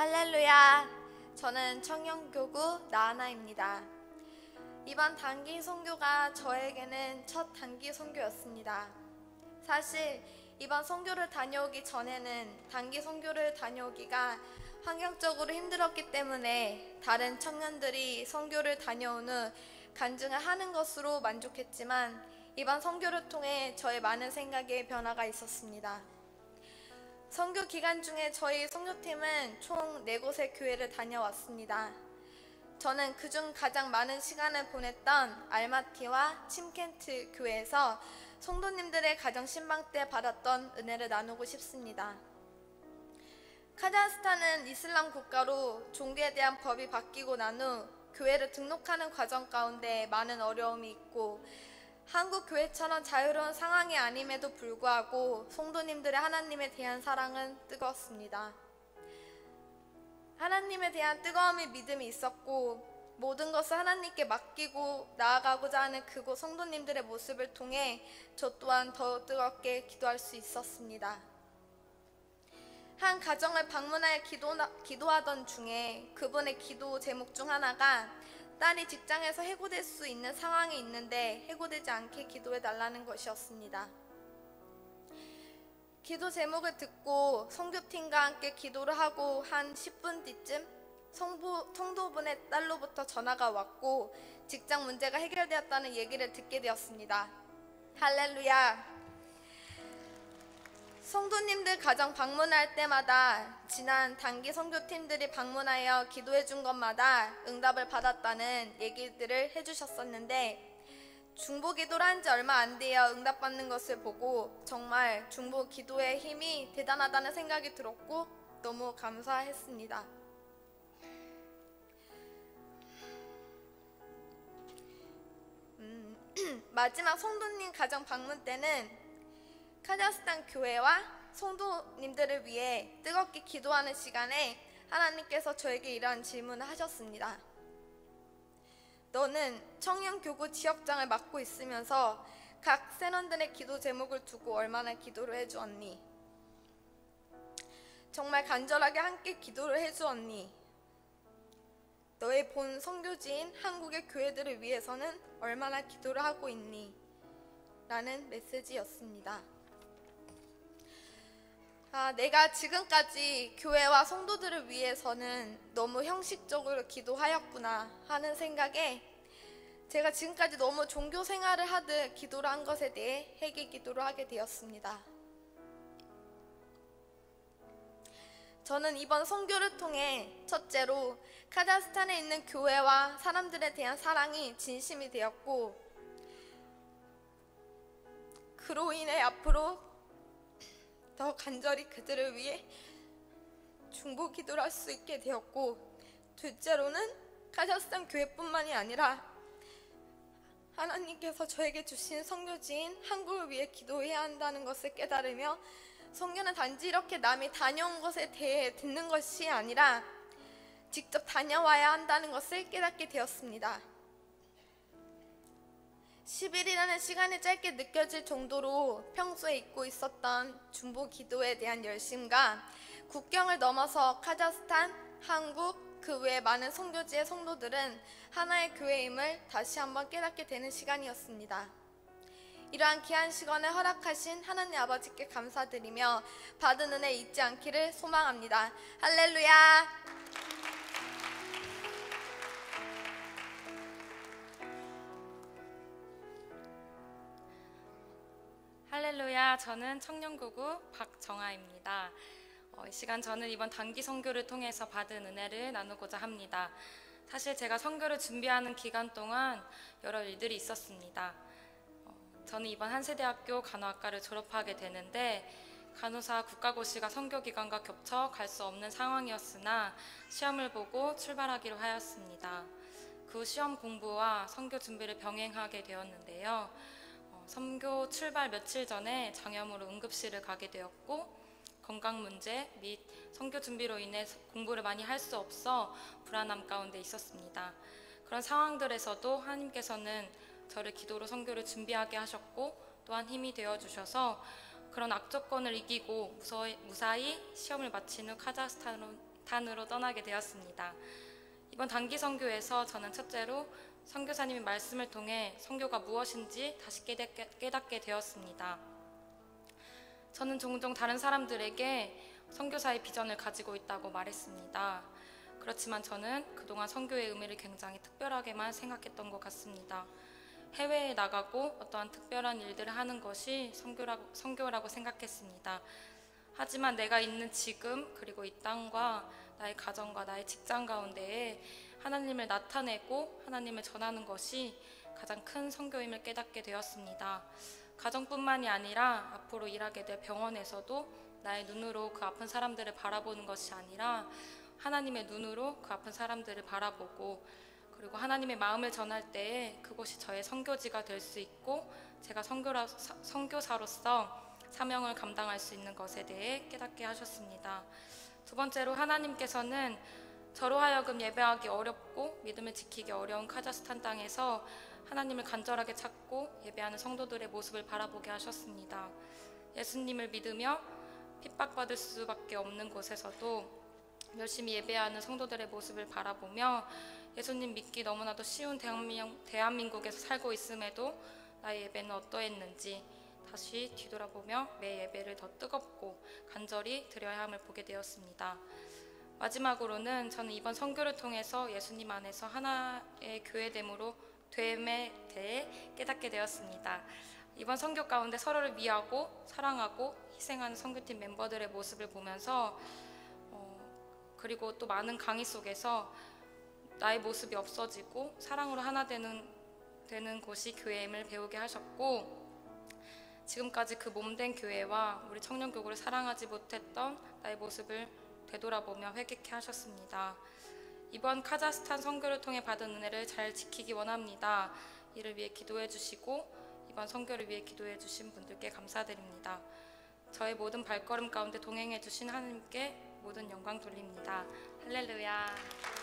할렐루야. 저는 청년교구 나하나입니다. 이번 단기 선교가 저에게는 첫 단기 선교였습니다. 사실 이번 선교를 다녀오기 전에는 단기 선교를 다녀오기가 환경적으로 힘들었기 때문에 다른 청년들이 선교를 다녀온 후 간증을 하는 것으로 만족했지만 이번 선교를 통해 저의 많은 생각에 변화가 있었습니다. 선교 기간 중에 저희 선교팀은 총 4곳의 교회를 다녀왔습니다. 저는 그중 가장 많은 시간을 보냈던 알마티와 침켄트 교회에서 성도님들의 가정 신방 때 받았던 은혜를 나누고 싶습니다. 카자흐스탄은 이슬람 국가로 종교에 대한 법이 바뀌고 난 후 교회를 등록하는 과정 가운데 많은 어려움이 있고 한국 교회처럼 자유로운 상황이 아님에도 불구하고 성도님들의 하나님에 대한 사랑은 뜨거웠습니다. 하나님에 대한 뜨거움이 믿음이 있었고 모든 것을 하나님께 맡기고 나아가고자 하는 그곳 성도님들의 모습을 통해 저 또한 더 뜨겁게 기도할 수 있었습니다. 한 가정을 방문하여 기도, 기도하던 중에 그분의 기도 제목 중 하나가 딸이 직장에서 해고될 수 있는 상황이 있는데 해고되지 않게 기도해 달라는 것이었습니다. 기도 제목을 듣고 성교팀과 함께 기도를 하고 한 10분 뒤쯤 성부, 성도분의 딸로부터 전화가 왔고 직장 문제가 해결되었다는 얘기를 듣게 되었습니다. 할렐루야. 성도님들 가정 방문할 때마다 지난 단기 성교팀들이 방문하여 기도해 준 것마다 응답을 받았다는 얘기들을 해주셨었는데 중보 기도를 한 지 얼마 안 되어 응답받는 것을 보고 정말 중보 기도의 힘이 대단하다는 생각이 들었고 너무 감사했습니다. 음, 마지막 성도님 가정 방문 때는 카자흐스탄 교회와 성도님들을 위해 뜨겁게 기도하는 시간에 하나님께서 저에게 이러한 질문을 하셨습니다. 너는 청년교구 지역장을 맡고 있으면서 각 세넌들의 기도 제목을 두고 얼마나 기도를 해주었니? 정말 간절하게 함께 기도를 해주었니? 너의 본 선교지인 한국의 교회들을 위해서는 얼마나 기도를 하고 있니? 라는 메시지였습니다. 아, 내가 지금까지 교회와 성도들을 위해서는 너무 형식적으로 기도하였구나 하는 생각에 제가 지금까지 너무 종교 생활을 하듯 기도를 한 것에 대해 회개 기도를 하게 되었습니다. 저는 이번 선교를 통해 첫째로 카자흐스탄에 있는 교회와 사람들에 대한 사랑이 진심이 되었고 그로 인해 앞으로 더 간절히 그들을 위해 중보 기도를 할 수 있게 되었고 둘째로는 카자흐스탄 교회뿐만이 아니라 하나님께서 저에게 주신 선교지인 한국을 위해 기도해야 한다는 것을 깨달으며 성교는 단지 이렇게 남이 다녀온 것에 대해 듣는 것이 아니라 직접 다녀와야 한다는 것을 깨닫게 되었습니다. 10일이라는 시간이 짧게 느껴질 정도로 평소에 잊고 있었던 중보 기도에 대한 열심과 국경을 넘어서 카자흐스탄, 한국, 그 외 많은 성교지의 성도들은 하나의 교회임을 다시 한번 깨닫게 되는 시간이었습니다. 이러한 귀한 시간을 허락하신 하나님 아버지께 감사드리며 받은 은혜 잊지 않기를 소망합니다. 할렐루야! 할렐루야. 저는 청년구구 박정아입니다. 어, 이 시간 저는 이번 단기 선교를 통해서 받은 은혜를 나누고자 합니다. 사실 제가 선교를 준비하는 기간 동안 여러 일들이 있었습니다. 어, 저는 이번 한세대학교 간호학과를 졸업하게 되는데 간호사 국가고시가 선교 기간과 겹쳐 갈 수 없는 상황이었으나 시험을 보고 출발하기로 하였습니다. 그 시험 공부와 선교 준비를 병행하게 되었는데요. 선교 출발 며칠 전에 장염으로 응급실을 가게 되었고 건강 문제 및 선교 준비로 인해 공부를 많이 할 수 없어 불안함 가운데 있었습니다. 그런 상황들에서도 하나님께서는 저를 기도로 선교를 준비하게 하셨고 또한 힘이 되어 주셔서 그런 악조건을 이기고 무사히, 무사히 시험을 마친 후 카자흐스탄으로 떠나게 되었습니다. 이번 단기 선교에서 저는 첫째로 선교사님의 말씀을 통해 선교가 무엇인지 다시 깨닫게, 되었습니다. 저는 종종 다른 사람들에게 선교사의 비전을 가지고 있다고 말했습니다. 그렇지만 저는 그동안 선교의 의미를 굉장히 특별하게만 생각했던 것 같습니다. 해외에 나가고 어떠한 특별한 일들을 하는 것이 선교라고, 선교라고 생각했습니다. 하지만 내가 있는 지금 그리고 이 땅과 나의 가정과 나의 직장 가운데에 하나님을 나타내고 하나님을 전하는 것이 가장 큰 선교임을 깨닫게 되었습니다. 가정뿐만이 아니라 앞으로 일하게 될 병원에서도 나의 눈으로 그 아픈 사람들을 바라보는 것이 아니라 하나님의 눈으로 그 아픈 사람들을 바라보고 그리고 하나님의 마음을 전할 때에 그곳이 저의 선교지가 될 수 있고 제가 선교라, 사- 선교사로서 사명을 감당할 수 있는 것에 대해 깨닫게 하셨습니다. 두 번째로 하나님께서는 저로 하여금 예배하기 어렵고 믿음을 지키기 어려운 카자흐스탄 땅에서 하나님을 간절하게 찾고 예배하는 성도들의 모습을 바라보게 하셨습니다. 예수님을 믿으며 핍박받을 수밖에 없는 곳에서도 열심히 예배하는 성도들의 모습을 바라보며 예수님 믿기 너무나도 쉬운 대한민- 대한민국에서 살고 있음에도 나의 예배는 어떠했는지 다시 뒤돌아보며 매 예배를 더 뜨겁고 간절히 드려야 함을 보게 되었습니다. 마지막으로는 저는 이번 선교를 통해서 예수님 안에서 하나의 교회됨으로 됨에 대해 깨닫게 되었습니다. 이번 선교 가운데 서로를 위하고 사랑하고 희생하는 선교팀 멤버들의 모습을 보면서 어, 그리고 또 많은 강의 속에서 나의 모습이 없어지고 사랑으로 하나 되는 되는 곳이 교회임을 배우게 하셨고 지금까지 그 몸된 교회와 우리 청년 교구를 사랑하지 못했던 나의 모습을 되돌아보며 회개케 하셨습니다. 이번 카자흐스탄 선교를 통해 받은 은혜를 잘 지키기 원합니다. 이를 위해 기도해 주시고 이번 선교를 위해 기도해 주신 분들께 감사드립니다. 저의 모든 발걸음 가운데 동행해 주신 하나님께 모든 영광 돌립니다. 할렐루야.